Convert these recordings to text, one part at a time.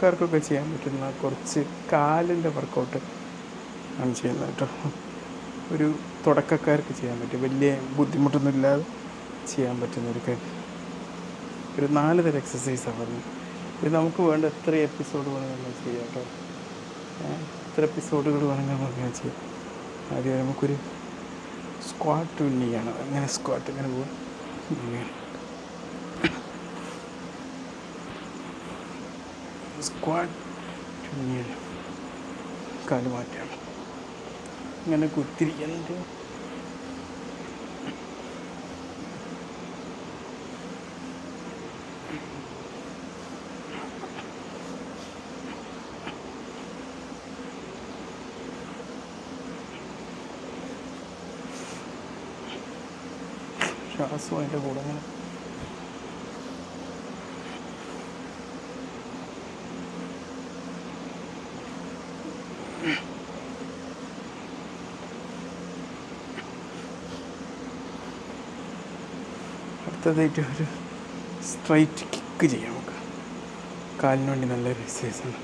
ക്കാർക്കൊക്കെ ചെയ്യാൻ പറ്റുന്ന കുറച്ച് കാലിന്റെ വർക്കൗട്ട് ആണ് ചെയ്യുന്നത് കേട്ടോ. ഒരു തുടക്കക്കാർക്ക് ചെയ്യാൻ പറ്റും വലിയ ബുദ്ധിമുട്ടൊന്നും ഇല്ലാതെ ചെയ്യാൻ പറ്റുന്ന ഒരു കാര്യം. ഒരു നാല് തരം എക്സസൈസാണ് പറഞ്ഞത് ഇത് നമുക്ക് വേണ്ട എത്ര എപ്പിസോഡ് വേണമെങ്കിൽ നമ്മൾ ചെയ്യാം കേട്ടോ. എത്ര എപ്പിസോഡുകൾ വേണമെങ്കിൽ നമുക്ക് ചെയ്യാം. ആദ്യം നമുക്കൊരു സ്ക്വാട്ട് ഉന്നിയാണ് അങ്ങനെ സ്ക്വാട്ട് ഇങ്ങനെ പോവാം. ഇങ്ങനെ സ്ക്വാട്ട് ഉന്നിയാണ് കാൽ മാറ്റാണ് ഇങ്ങനെ കുത്തിരിക്കുന്നുണ്ട് ശ്വാസം അതിന്റെ കൂടെ അങ്ങനെ അടുത്തതായിട്ട് ഒരു സ്ട്രൈറ്റ് കിക്ക് ചെയ്യാം നമുക്ക്. കാലിന് വേണ്ടി നല്ലൊരു എക്സസൈസാണ്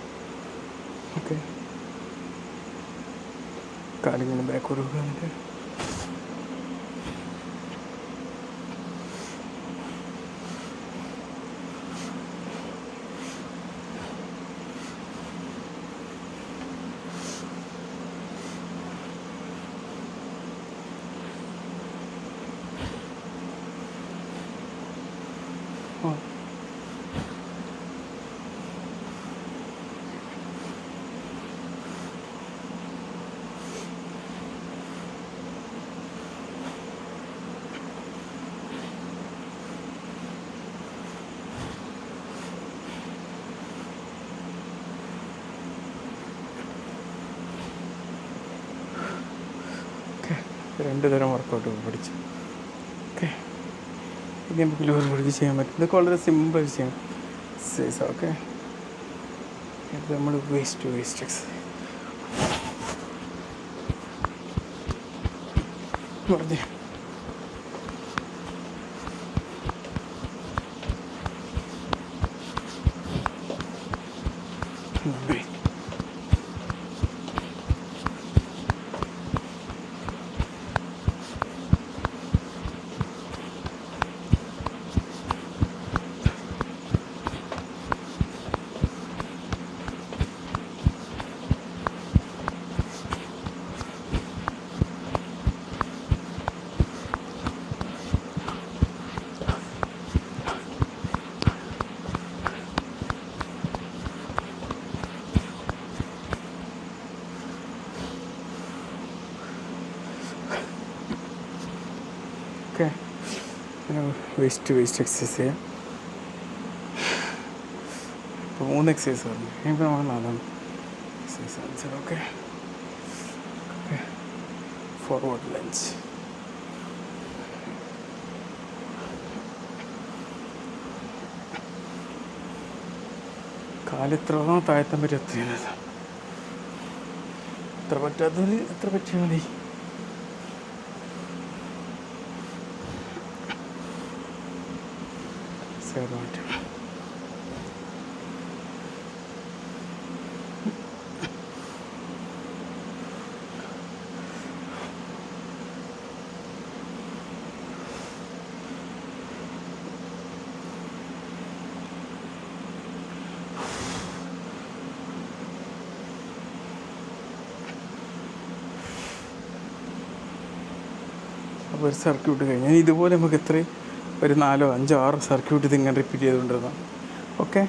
ഓക്കെ കാലിങ്ങനെ ബാക്ക് കൊടുക്കുക എന്നിട്ട് രണ്ട് തരം വർക്കൗട്ട് പഠിച്ചു. ഓക്കെ ഇത് നമുക്ക് ലോർ പഠിച്ച് ചെയ്യാൻ പറ്റും. ഇതൊക്കെ വളരെ സിമ്പിൾ ചെയ്യാം എക്സസൈസ് ഓക്കെ ഇത് നമ്മൾ വേസ്റ്റ് വേസ്റ്റ് എക്സസൈസ് പറഞ്ഞേ വേസ്റ്റ് വേസ്റ്റ് എക്സസൈസ് ചെയ്യാം. ഇപ്പോൾ മൂന്ന് എക്സസൈസ് പറഞ്ഞു ഇപ്പോൾ നമ്മൾ നാലാം exercise answer okay okay forward lunge കാലെത്ര താഴ്ത്താൻ പറ്റും എത്ര പറ്റാത്തവർ എത്ര പറ്റിയാൽ മതി. സൈഡ് മാറ്റും അപ്പോൾ ഒരു സർക്യൂട്ട് കഴിഞ്ഞാൽ ഇതുപോലെ നമുക്ക് എത്രയും ഒരു നാലോ അഞ്ചോ ആറോ സർക്യൂട്ട് ഇതിങ്ങനെ റിപ്പീറ്റ് ചെയ്തുകൊണ്ടിരുന്നു ഓക്കെ